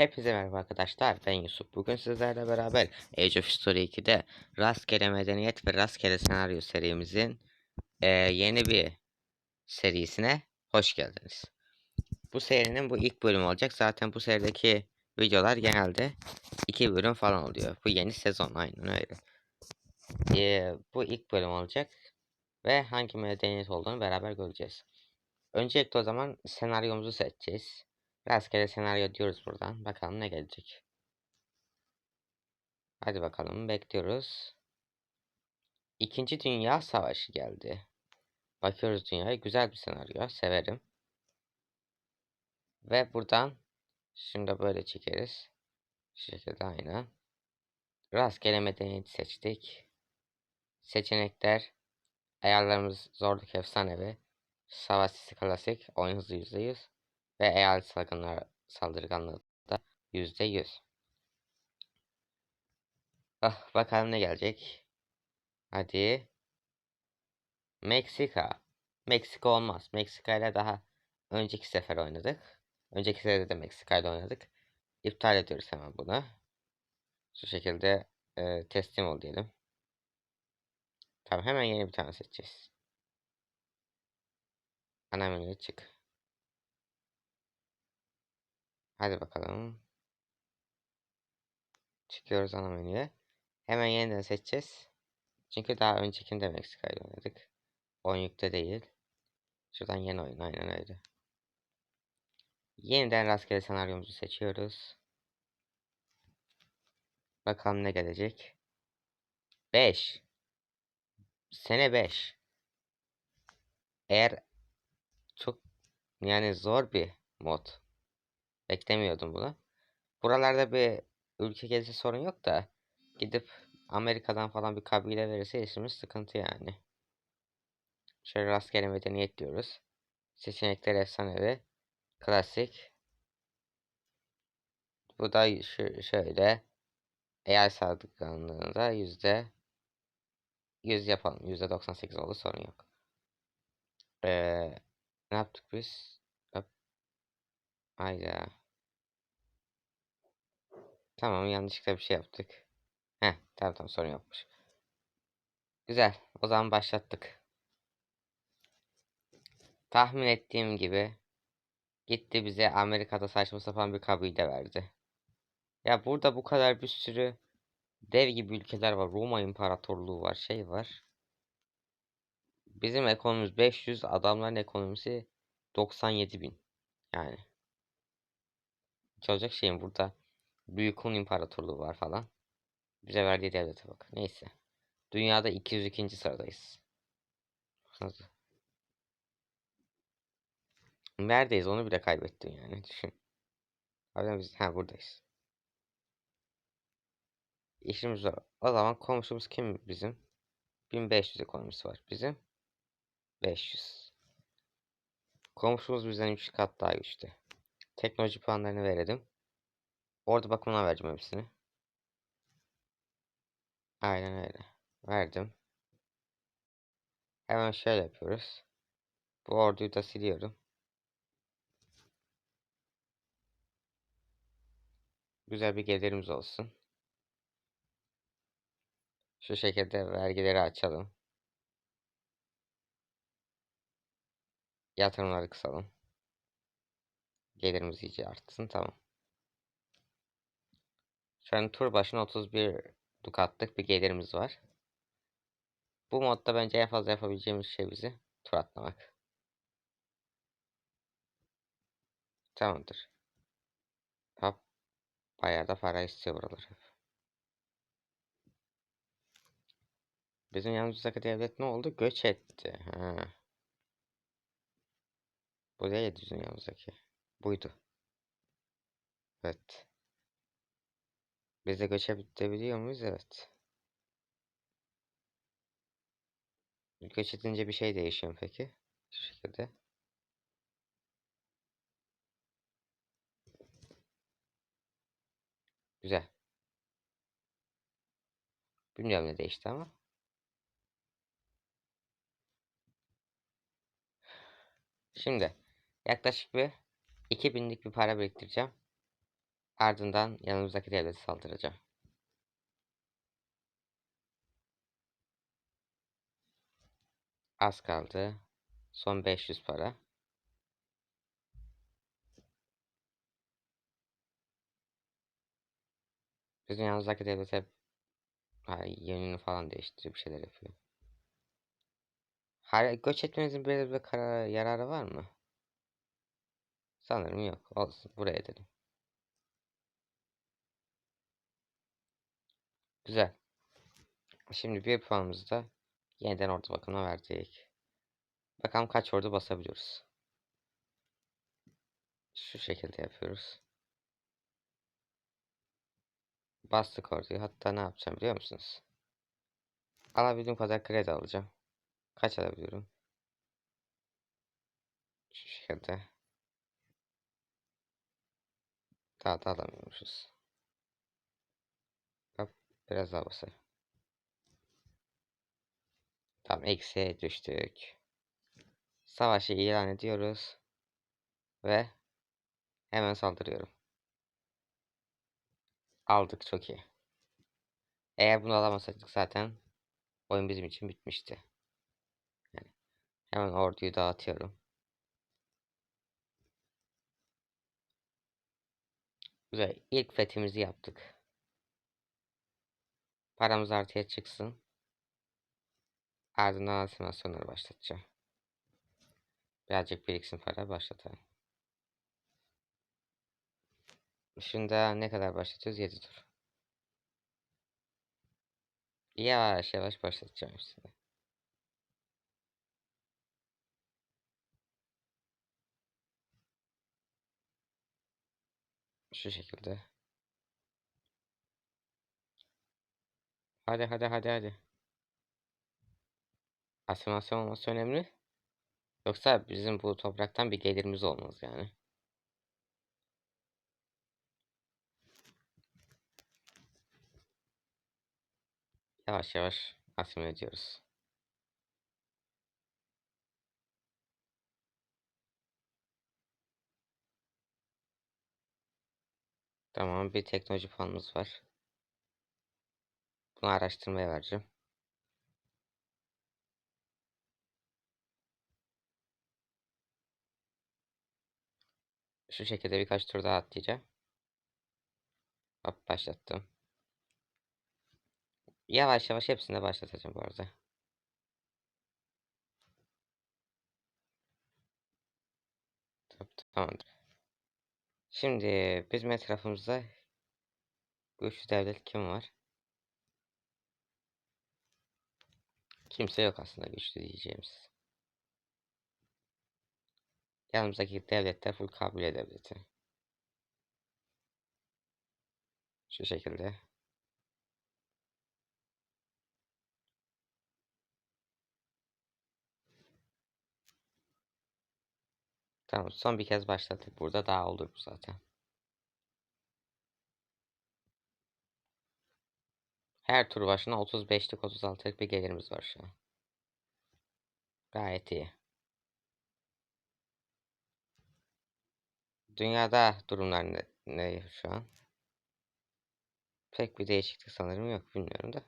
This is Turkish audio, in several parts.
Hepinize merhaba arkadaşlar ben Yusuf. Bugün sizlerle beraber Age of History 2'de Rastgele Medeniyet ve Rastgele Senaryo serimizin eee, yeni bir serisine hoş geldiniz. Bu serinin bu ilk bölümü olacak. Zaten bu serideki videolar genelde iki bölüm falan oluyor. Bu yeni sezon aynen öyle. Eee, bu ilk bölüm olacak ve hangi medeniyet olduğunu beraber göreceğiz. Öncelikle o zaman senaryomuzu seçeceğiz. Rastgele senaryo diyoruz buradan. Bakalım ne gelecek. Hadi bakalım bekliyoruz. İkinci Dünya Savaşı geldi. Bakıyoruz dünyaya. Güzel bir senaryo. Severim. Ve buradan da böyle çekeriz. Şu şekilde aynen. Rastgele medeniyeti seçtik. Seçenekler. Ayarlarımız zorluk efsanevi. Savaş klasik. Oyun hızı %100. Ve eyalet salgınlar saldırganlığı da %100. Ah, bakalım ne gelecek. Hadi. Meksika. Meksika olmaz. Meksika ile daha önceki sefer oynadık. Önceki seferde de Meksika ile oynadık. İptal ediyoruz hemen bunu. Şu şekilde e, teslim ol diyelim. Tamam hemen yeni bir tane seçeceğiz. Ana menüye çık. Hadi bakalım. Çıkıyoruz ana menüye. Hemen yeniden seçeceğiz. Çünkü daha öncekinde Meksika ile oynadık. Oyun yükte değil. Şuradan yeni oyun aynen öyle. Yeniden rastgele senaryomuzu seçiyoruz. Bakalım ne gelecek. 5. Sene 5. Eğer çok yani zor bir mod. Beklemiyordum bunu. Buralarda bir ülke gezisi sorun yok da gidip Amerika'dan falan bir kabile verirse işimiz sıkıntı yani. Şöyle rastgele medeniyet diyoruz. Seçenekler efsanevi. Klasik. Bu da şu, şöyle. Eğer sağlıklarında yüzde 100 yapalım. Yüzde 98 oldu sorun yok. Ee, ne yaptık biz? Hayda. Tamam yanlışlıkla bir şey yaptık. Heh tamam tamam sorun yokmuş. Güzel. O zaman başlattık. Tahmin ettiğim gibi gitti bize Amerika'da saçma sapan bir kabile verdi. Ya burada bu kadar bir sürü dev gibi ülkeler var. Roma İmparatorluğu var, şey var. Bizim ekonomimiz 500, adamların ekonomisi 97 bin. Yani. Hiç olacak şeyim burada. Büyük Hun İmparatorluğu var falan. Bize verdiği devlete bak. Neyse. Dünyada 202. sıradayız. Nasıl? Neredeyiz onu bile kaybettin yani. Düşün. Harbiden biz ha buradayız. İşimiz zor. O zaman komşumuz kim bizim? 1500 ekonomisi var. Bizim 500. Komşumuz bizden 3 kat daha güçlü. Teknoloji puanlarını verelim. Orada bakımına vereceğim hepsini. Aynen öyle. Verdim. Hemen şöyle yapıyoruz. Bu orduyu da siliyorum. Güzel bir gelirimiz olsun. Şu şekilde vergileri açalım. Yatırımları kısalım. Gelirimiz iyice artsın. Tamam. Şu an tur başına 31 dukatlık bir gelirimiz var. Bu modda bence en fazla yapabileceğimiz şey bizi tur atlamak. Tamamdır. Hop. Bayağı da para istiyor buralar. Bizim yanımızdaki devlet ne oldu? Göç etti. Ha. Bu değil bizim yanımızdaki. Buydu. Evet. Biz de göç edebiliyor muyuz? Evet. Göç edince bir şey değişiyor peki? Şu şekilde. Güzel. Bilmiyorum ne değişti ama. Şimdi yaklaşık bir 2000'lik bir para biriktireceğim. Ardından yanımızdaki devlete saldıracağım. Az kaldı. Son 500 para. Bizim yanımızdaki devlet yönünü falan değiştiriyor bir şeyler yapıyor. Har göç etmemizin böyle bir karar, yararı var mı? Sanırım yok. Olsun. Buraya edelim. Güzel. Şimdi bir puanımızı da yeniden ordu bakımına verdik. Bakalım kaç ordu basabiliyoruz. Şu şekilde yapıyoruz. Bastık orduyu. Hatta ne yapacağım biliyor musunuz? Alabildiğim kadar kredi alacağım. Kaç alabiliyorum? Şu şekilde. Daha da alamıyormuşuz. Biraz daha basayım. Tamam eksiye düştük. Savaşı ilan ediyoruz. Ve hemen saldırıyorum. Aldık çok iyi. Eğer bunu alamasaydık zaten oyun bizim için bitmişti. Yani hemen orduyu dağıtıyorum. Güzel. İlk fethimizi yaptık. Paramız artıya çıksın. Ardından animasyonları başlatacağım. Birazcık biriksin para başlatalım. Şunda ne kadar başlatıyoruz? 7 tur. Yavaş yavaş başlatacağım şimdi. Şu şekilde. Hadi hadi hadi hadi. Asimasyon olması önemli. Yoksa bizim bu topraktan bir gelirimiz olmaz yani. Yavaş yavaş asimile ediyoruz. Tamam bir teknoloji puanımız var. Bunu araştırmaya vereceğim. Şu şekilde birkaç tur daha atlayacağım. Hop başlattım. Yavaş yavaş hepsini başlatacağım bu arada. Tamamdır. Şimdi bizim etrafımızda güçlü devlet kim var? Kimse yok aslında güçlü diyeceğimiz. Yanımızdaki devletler full kabile devleti. Şu şekilde. Tamam son bir kez başlattık. Burada daha olur bu zaten. Her tur başına 35'lik 36'lık bir gelirimiz var şu an. Gayet iyi. Dünyada durumlar ne, ne şu an? Pek bir değişiklik sanırım yok bilmiyorum da.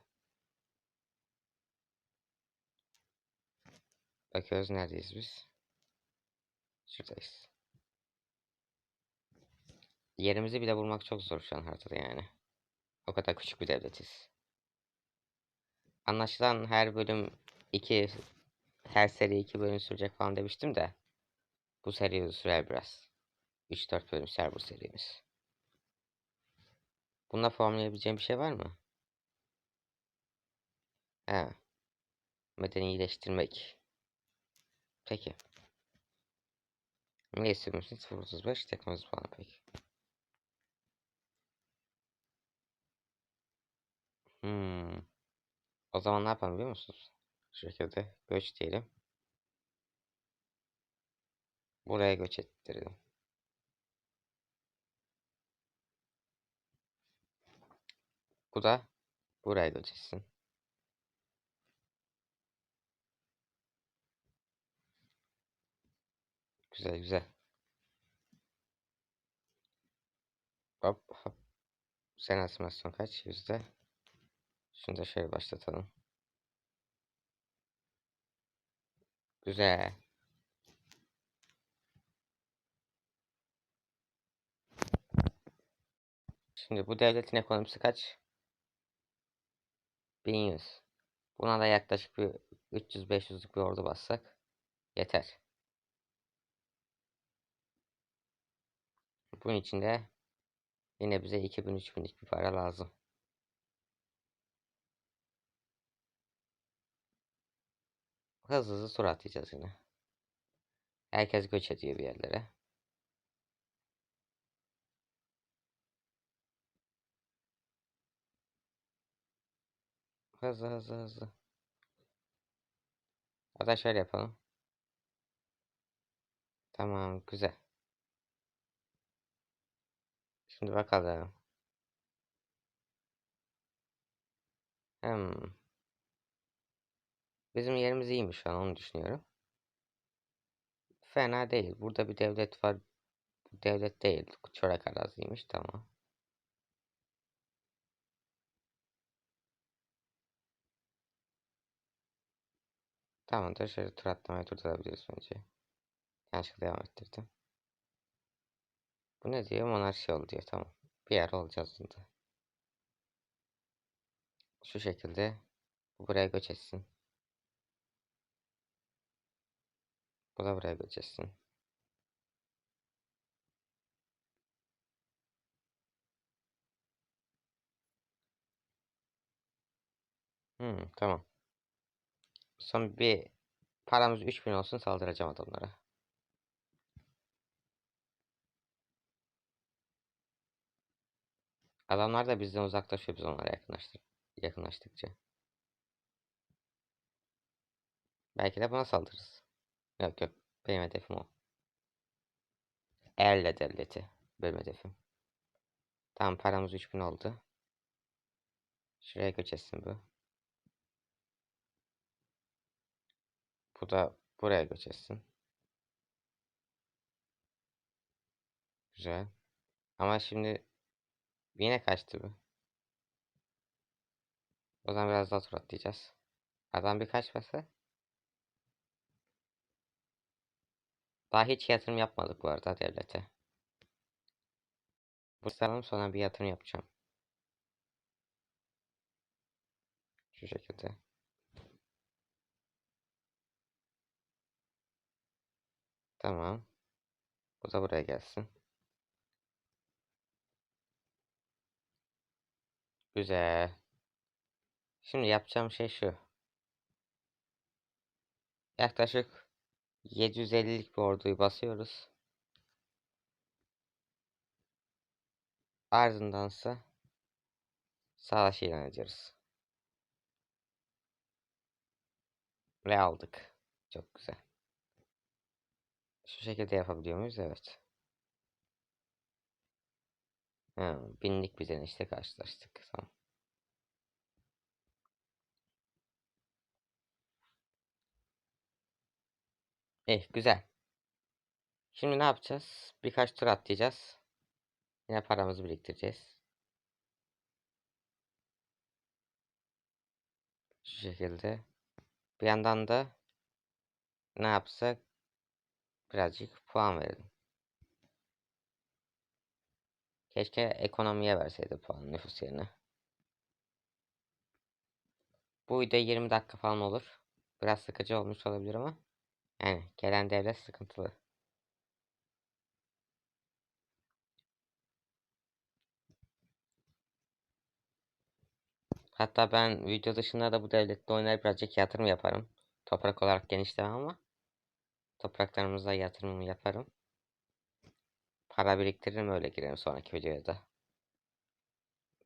Bakıyoruz neredeyiz biz? Şuradayız. Yerimizi bile bulmak çok zor şu an haritada yani. O kadar küçük bir devletiz. Anlaşılan her bölüm iki her seri iki bölüm sürecek falan demiştim de bu seri sürer biraz. 3-4 bölüm sürer bu serimiz. Bununla formlayabileceğim bir şey var mı? He. Medeni iyileştirmek. Peki. Ne istiyorsun? 035 teknoloji falan peki. Hmm. O zaman ne yapalım biliyor musunuz? Şu göç diyelim. Buraya göç ettirelim. Bu da buraya göç etsin. Güzel güzel. Hop hop. Sen asimasyon kaç? Yüzde. Da şöyle başlatalım. Güzel. Şimdi bu devletin ekonomisi kaç? 1100. Buna da yaklaşık bir 300-500'lük bir ordu bassak yeter. Bunun için de yine bize 2000-3000'lik bir para lazım. Hızlı hızlı tur atlayacağız yine. Herkes göç ediyor bir yerlere. Hızlı hızlı hızlı. Hatta şöyle yapalım. Tamam güzel. Şimdi bakalım. Hmm. Bizim yerimiz iyiymiş şu an onu düşünüyorum. Fena değil. Burada bir devlet var. Devlet değil. Çorak araziymiş. Tamam. Tamamdır. Şöyle tur atlamayı durdurabiliriz bence. Yanlışlıkla devam ettirdim. Bu ne diyor? Monarşi ol diyor. Tamam. Bir yer olacağız şimdi. Şu şekilde. Bu buraya göç etsin. Göç etsin. Hmm, tamam. Son bir paramız 3000 olsun saldıracağım adamlara. Adamlar da bizden uzaklaşıyor biz onlara yakınlaştık yakınlaştıkça. Belki de buna saldırırız. Yok yok. Benim hedefim o. Elle devleti. Benim hedefim. Tamam paramız 3000 oldu. Şuraya göç etsin bu. Bu da buraya göç etsin. Güzel. Ama şimdi yine kaçtı bu. O zaman biraz daha tur atlayacağız. Adam bir kaçmasa. Daha hiç yatırım yapmadık bu arada devlete. Bu sağlam sonra bir yatırım yapacağım. Şu şekilde. Tamam. Bu da buraya gelsin. Güzel. Şimdi yapacağım şey şu. Yaklaşık 750'lik bir orduyu basıyoruz. Ardındansa savaş ilan ediyoruz. Ve aldık. Çok güzel. Şu şekilde yapabiliyor muyuz? Evet. Ha, binlik bir işte karşılaştık. Tamam. Eh güzel. Şimdi ne yapacağız? Birkaç tur atlayacağız. Yine paramızı biriktireceğiz. Şu şekilde. Bir yandan da ne yapsak birazcık puan verelim. Keşke ekonomiye verseydi puan nüfus yerine. Bu video 20 dakika falan olur. Biraz sıkıcı olmuş olabilir ama yani gelen devlet sıkıntılı. Hatta ben video dışında da bu devlette oynar birazcık yatırım yaparım. Toprak olarak genişlemem ama topraklarımıza yatırımımı yaparım. Para biriktiririm öyle girerim sonraki videoya da.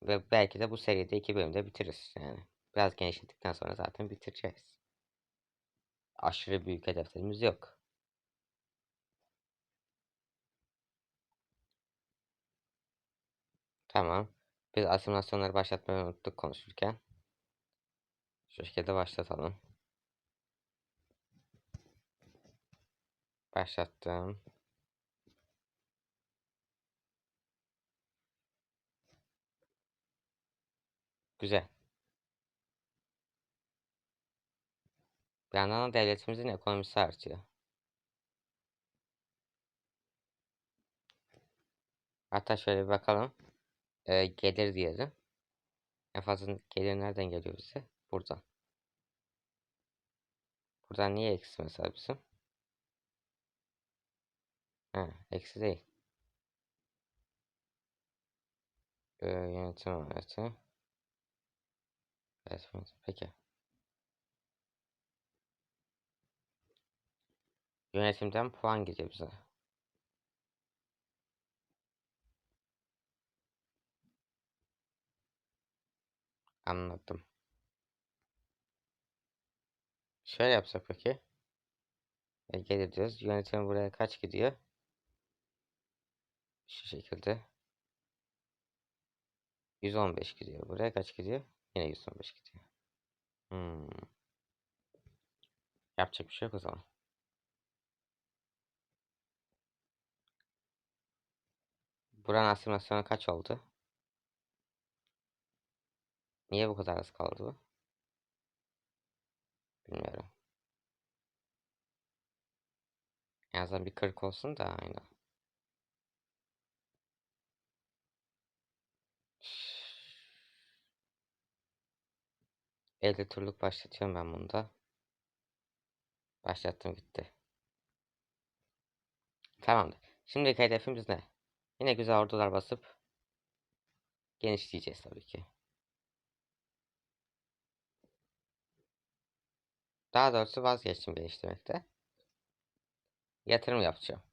Ve belki de bu seride iki bölümde bitiririz yani. Biraz genişlettikten sonra zaten bitireceğiz aşırı büyük hedeflerimiz yok. Tamam. Biz asimilasyonları başlatmayı unuttuk konuşurken. Şu şekilde başlatalım. Başlattım. Güzel. Yandan da devletimizin ekonomisi artıyor. Hatta şöyle bir bakalım. Ee, gelir diyelim. En fazla gelir nereden geliyor bize? Buradan. Buradan niye eksi mesela bizim? He, eksi değil. Ee, yönetim. Evet, evet, peki. Yönetimden puan gidiyor bize. Anladım. Şöyle yapsak peki. E, gelir diyoruz. Yönetim buraya kaç gidiyor? Şu şekilde. 115 gidiyor. Buraya kaç gidiyor? Yine 115 gidiyor. Hmm. Yapacak bir şey yok o zaman. Buranın asimilasyonu kaç oldu? Niye bu kadar az kaldı bu? Bilmiyorum. En azından bir 40 olsun da aynı. Elde turluk başlatıyorum ben bunda. Başlattım gitti. Tamamdır. Şimdiki hedefimiz ne? Yine güzel ordular basıp genişleyeceğiz tabii ki. Daha doğrusu vazgeçtim geliştirmekte. Yatırım yapacağım.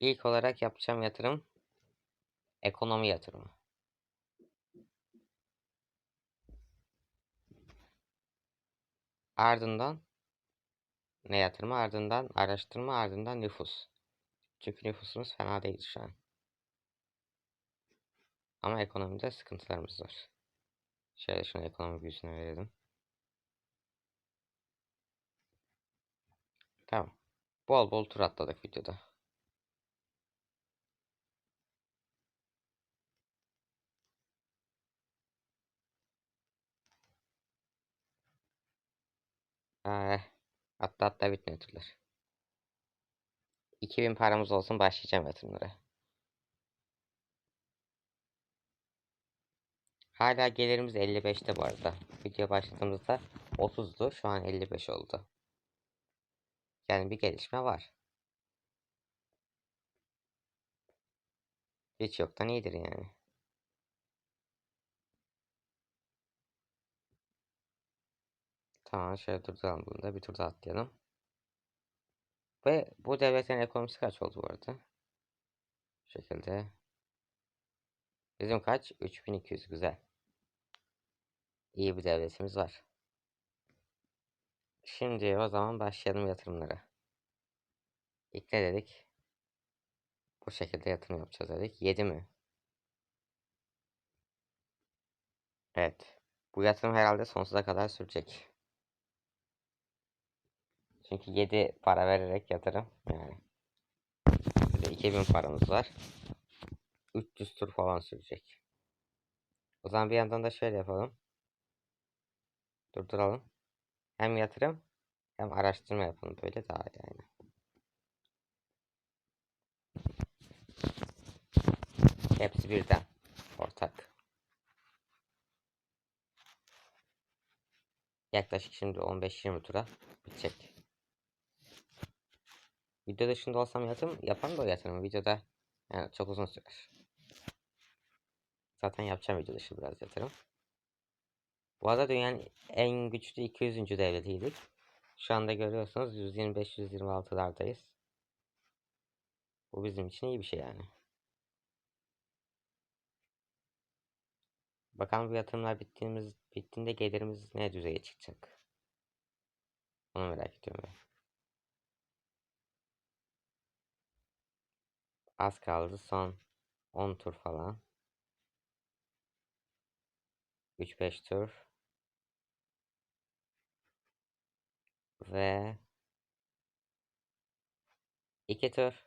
İlk olarak yapacağım yatırım ekonomi yatırımı. Ardından ne yatırımı? Ardından araştırma, ardından nüfus. Çünkü nüfusumuz fena değil şu an. Ama ekonomide sıkıntılarımız var. Şöyle şunu ekonomi büyüsüne verelim. Tamam. Bol bol tur atladık videoda. Ee, hatta hatta bitmiyor turlar. 2000 paramız olsun başlayacağım yatırımlara. Hala gelirimiz 55'te bu arada. Video başladığımızda 30'du. Şu an 55 oldu. Yani bir gelişme var. Hiç yoktan iyidir yani. Tamam şöyle durduralım bunu da bir tur daha atlayalım. Ve bu devletin ekonomisi kaç oldu bu arada? Bu şekilde. Bizim kaç? 3200 güzel. İyi bir devletimiz var. Şimdi o zaman başlayalım yatırımlara. İlk ne dedik? Bu şekilde yatırım yapacağız dedik. 7 mi? Evet. Bu yatırım herhalde sonsuza kadar sürecek. Çünkü 7 para vererek yatırım yani. Şurada 2000 paramız var. 300 tur falan sürecek. O zaman bir yandan da şöyle yapalım. Durduralım. Hem yatırım hem araştırma yapalım. Böyle daha yani. Hepsi birden. Ortak. Yaklaşık şimdi 15-20 tura bitecek. Video dışında olsam yatırım yaparım da o yatırımı. Videoda yani çok uzun sürer. Zaten yapacağım video dışı biraz yatırım. Bu arada dünyanın en güçlü 200. devletiydik. Şu anda görüyorsunuz 125-126'lardayız. Bu bizim için iyi bir şey yani. Bakalım bu yatırımlar bittiğimiz bittiğinde gelirimiz ne düzeye çıkacak? Onu merak ediyorum ben. Az kaldı son 10 tur falan. 3-5 tur. Ve 2 tur.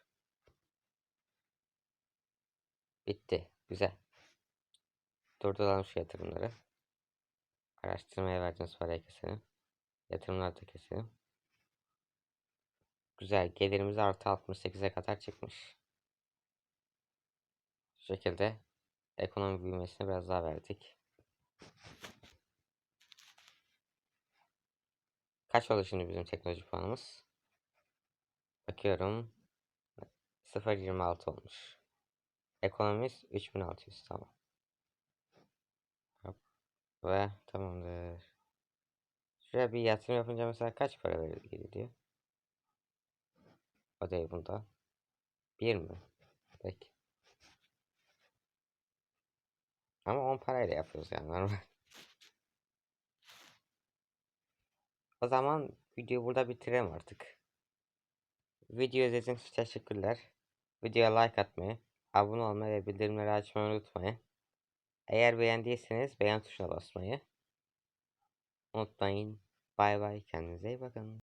Bitti. Güzel. Durduralım şu yatırımları. Araştırmaya verdiğiniz parayı keselim. Yatırımları da keselim. Güzel. Gelirimiz artı 68'e kadar çıkmış. Şekilde ekonomi büyümesine biraz daha verdik. Kaç oldu şimdi bizim teknoloji puanımız? Bakıyorum. 0.26 olmuş. Ekonomimiz 3600 tamam. Ve tamamdır. Şuraya bir yatırım yapınca mesela kaç para verir geliyor? O değil bunda. Bir mi? Peki. Ama 10 parayla yapıyoruz yani normal. O zaman videoyu burada bitirelim artık. Video izlediğiniz için teşekkürler. Videoya like atmayı, abone olmayı ve bildirimleri açmayı unutmayın. Eğer beğendiyseniz beğen tuşuna basmayı unutmayın. Bay bay kendinize iyi bakın.